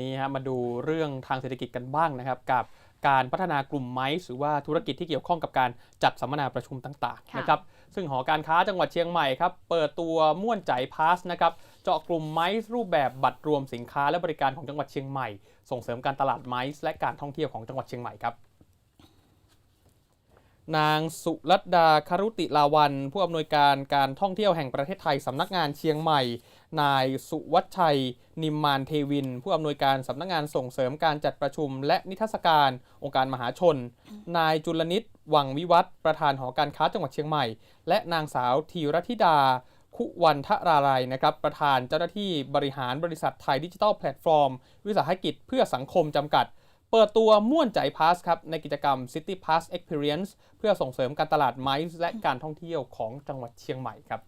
นี้ฮะมาดูเรื่องทางเศรษฐกิจกันบ้างนะครับ กับการพัฒนากลุ่มไม้หรือว่าธุรกิจที่เกี่ยวข้องกับการจัดสัมมนาประชุมต่างๆค่ะนะครับซึ่งหอการค้าจังหวัดเชียงใหม่ครับเปิดตัวม่วนใจพาสนะครับเจาะกลุ่มไม้รูปแบบบัตรรวมสินค้าและบริการของจังหวัดเชียงใหม่ ส่งเสริมการตลาดไม้และการท่องเที่ยวของจังหวัดเชียงใหม่ครับ นางสุรัตดาคารุติลาวัน ผู้อำนวยการการท่องเที่ยวแห่งประเทศไทยสำนักงานเชียงใหม่ นายสุวัชชัย นิมมานเทวิน ผู้อำนวยการสำนักงานส่งเสริมการจัดประชุม และนิทรรศการ องค์การมหาชน นายจุลนิตวังวิวัฒประธานหอการค้าจังหวัดเชียงใหม่ และนางสาวธีรธิดา คุวันทราลัยนะครับประธานเจ้าหน้าที่บริหารบริษัทไทยดิจิทัลแพลตฟอร์ม วิสาหกิจเพื่อสังคมจำกัด เปิดตัวม่วนใจพาสครับ ในกิจกรรม City Pass Experience เพื่อส่งเสริมการตลาดไม้และการท่องเที่ยวของจังหวัดเชียงใหม่ครับ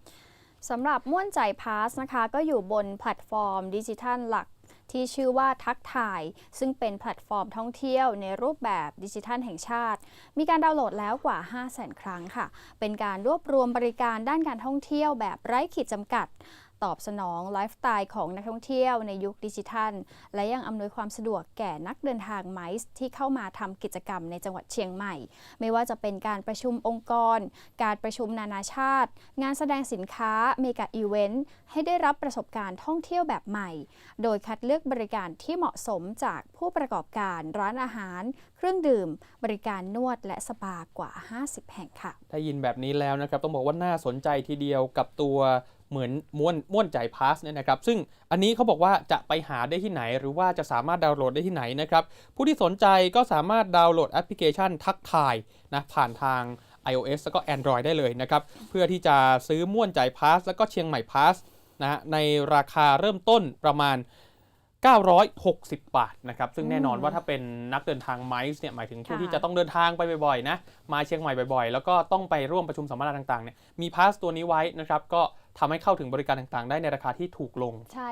สำหรับม่วนใจพาสนะคะ ก็อยู่บนแพลตฟอร์มดิจิทัลหลักที่ชื่อว่าทักถ่าย ซึ่งเป็นแพลตฟอร์มท่องเที่ยวในรูปแบบดิจิทัลแห่งชาติ มีการดาวน์โหลดแล้วกว่า 5 0 0 0 0 0 ครั้งค่ะ เป็นการรวบรวมบริการด้านการท่องเที่ยวแบบไร้ขีดจำกัด ตอบสนองไลฟ์สไตล์ของนักท่องเที่ยวในยุคดิจิทัล และยังอำนวยความสะดวกแก่นักเดินทางไมซ์ที่เข้ามาทำกิจกรรมในจังหวัดเชียงใหม่ ไม่ว่าจะเป็นการประชุมองค์กร การประชุมนานาชาติ งานแสดงสินค้าเมกะอีเวนต์ให้ได้รับประสบการณ์ท่องเที่ยวแบบใหม่ โดยคัดเลือกบริการที่เหมาะสมจากผู้ประกอบการร้านอาหาร เครื่องดื่ม บริการนวดและสปากว่า 50 แห่งค่ะ ได้ยินแบบนี้แล้วนะครับ ต้องบอกว่าน่าสนใจทีเดียวกับตัว เหมือนม่วนม่วนใจพาสเนี่ยนะครับ ซึ่งอันนี้เขาบอกว่าจะไปหาได้ที่ไหน หรือว่าจะสามารถดาวน์โหลดได้ที่ไหนนะครับ ผู้ที่สนใจก็สามารถดาวน์โหลดแอปพลิเคชันทักทายนะผ่านทาง iOS แล้วก็ Android ได้เลยนะครับ เพื่อที่จะซื้อม่วนใจพาสแล้วก็เชียงใหม่พาสนะฮะในราคาเริ่มต้นประมาณ 960 บาทนะครับ ซึ่งแน่นอนอืมว่าถ้าเป็นนักเดินทางไมซ์เนี่ยหมายถึงผู้ค่ะที่จะต้องเดินทางไปบ่อยๆนะมาเชียงใหม่บ่อยๆ แล้วก็ต้องไปร่วมประชุมสัมมนาต่างๆเนี่ยมีพาสตัวนี้ไว้นะครับก็ ทำให้เข้าถึงบริการต่างๆ ได้ในราคาที่ถูกลงใช่